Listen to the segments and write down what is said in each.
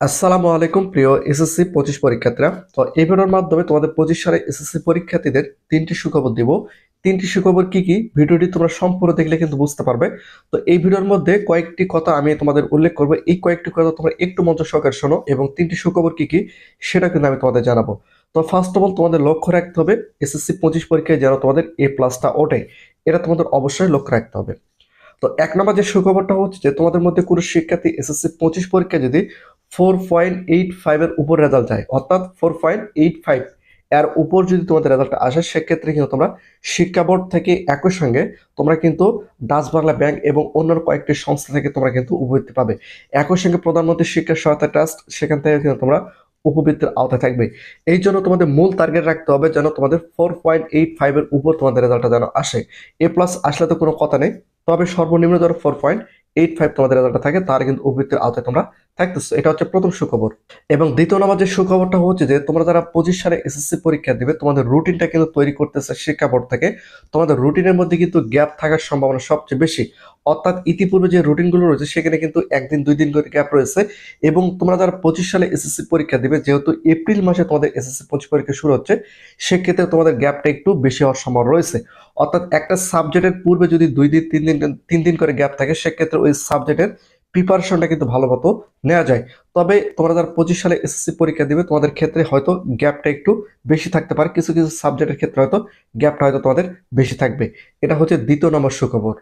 আসসালামু আলাইকুম, প্রিয় এসএসসি পঁচিশ পরীক্ষার্থীরা। তো এই ভিডিওর মাধ্যমে তোমাদের পঁচিশ সালে এসএসসি পরীক্ষার্থীদের তিনটি সুখবর দিব। তিনটি সুখবর কি কি? ভিডিওটি তোমরা সম্পূর্ণ দেখলে কিন্তু বুঝতে পারবে। তো এই ভিডিওর মধ্যে কয়েকটি কথা আমি তোমাদের উল্লেখ করব। এই কয়েকটি কথা তোমরা একটু মঞ্চ সহকারে শোনো এবং তিনটি সুখবর কি কি সেটা কিন্তু আমি তোমাদের জানাব। তো ফার্স্ট অফ অল তোমাদের লক্ষ্য রাখতে হবে এসএসসি পঁচিশ পরীক্ষায় যেন তোমাদের এ প্লাসটা ওঠে। এটা তোমাদের অবশ্যই লক্ষ্য রাখতে হবে। তো এক নম্বর যে সুখবরটা হচ্ছে যে তোমাদের মধ্যে কোনো শিক্ষার্থী এসএসসি পঁচিশ পরীক্ষায় যদি ফোর পয়েন্ট এইট ফাইভের উপর রেজাল্ট যায়। অর্থাৎ ফোর পয়েন্ট এইট ফাইভ এর উপর যদি তোমাদের রেজাল্ট আসে, সেক্ষেত্রে কিন্তু তোমরা শিক্ষা বোর্ড থেকে একই সঙ্গে তোমরা কিন্তু ডাচ বাংলা ব্যাংক এবং অন্যান্য কয়েকটি সংস্থা থেকে তোমরা কিন্তু উপবৃত্তি পাবে। একই সঙ্গে প্রধানমন্ত্রী শিক্ষা সহায়তা ট্রাস্ট, সেখান থেকে কিন্তু তোমরা উপবৃত্তির আওতায় থাকবে। এই জন্য তোমাদের মূল টার্গেট রাখতে হবে যেন তোমাদের ফোর পয়েন্ট এইট ফাইভের উপর তোমাদের রেজাল্টটা যেন আসে। এ প্লাস আসলে তো কোনো কথা নেই, তবে সর্বনিম্ন ধরো ফোর পয়েন্ট এইট ফাইভ তোমাদের রেজাল্টটা থাকে, তার কিন্তু উপবৃত্তির আওতায় তোমরা থাকতেছো এটা হচ্ছে প্রথম সুখবর। এবং দ্বিতীয় নম্বর যে সুখবরটা হচ্ছে যে, তোমরা যারা পঁচিশ সালে এসএসসি পরীক্ষা দিবে, তোমাদের রুটিনটা কিন্তু তৈরি করতেছে শিক্ষা বোর্ড থেকে। তোমাদের রুটিনের মধ্যে কিন্তু গ্যাপ থাকার সম্ভাবনা সবচেয়ে বেশি। অর্থাৎ ইতিপূর্বে যে রুটিনগুলো রয়েছে, সেখানে কিন্তু একদিন, দুই দিন করে গ্যাপ রয়েছে। এবং তোমরা যারা পঁচিশ সালে এসএসসি পরীক্ষা দিবে, যেহেতু এপ্রিল মাসে তোমাদের এসএসসি পঁচিশ পরীক্ষা শুরু হচ্ছে সেক্ষেত্রে তোমাদের গ্যাপটা একটু বেশি হওয়ার সম্ভাবনা রয়েছে। অর্থাৎ একটা সাবজেক্টের পূর্বে যদি দুই দিন, তিন দিন তিন দিন করে গ্যাপ থাকে, সেক্ষেত্রে ওই সাবজেক্টের প্রিপারেশনটা কিন্তু ভালো মতো নেওয়া যায়। তবে তোমরা যারা পঁচিশ সালে এসএসসি পরীক্ষা দিবে, তোমাদের ক্ষেত্রে হয়তো গ্যাপটা একটু বেশি থাকতে পারে। কিছু কিছু সাবজেক্টের ক্ষেত্রে হয়তো গ্যাপটা হয়তো তোমাদের বেশি থাকবে। এটা হচ্ছে দ্বিতীয় নম্বর সুখবর।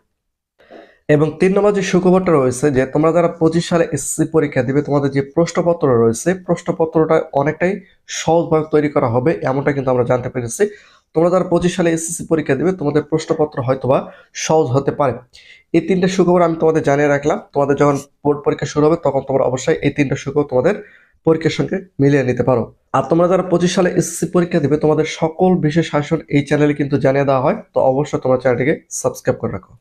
এবং তিন নম্বর যে সুখবরটা রয়েছে যে, তোমরা যারা পঁচিশ সালে এসএসসি পরীক্ষা দিবে, তোমাদের যে প্রশ্নপত্র রয়েছে, প্রশ্নপত্রটা অনেকটাই সহজভাবে তৈরি করা হবে, এমনটা কিন্তু আমরা জানতে পেরেছি। তোমরা যারা পঁচিশ সালে এসএসসি পরীক্ষা দেবে, তোমাদের প্রশ্নপত্র হয়তোবা সহজ হতে পারে। এই তিনটা সুখবর আমি তোমাদের জানিয়ে রাখলাম। তোমাদের যখন বোর্ড পরীক্ষা শুরু হবে, তখন তোমরা অবশ্যই এই তিনটা সুখবর তোমাদের পরীক্ষার সঙ্গে মিলিয়ে নিতে পারো। আর তোমরা যারা পঁচিশ সালে এসএসসি পরীক্ষা দেবে, তোমাদের সকল বিশেষ শাসন এই চ্যানেলে কিন্তু জানিয়ে দেওয়া হয়। তো অবশ্যই তোমার চ্যানেলটিকে সাবস্ক্রাইব করে রাখো।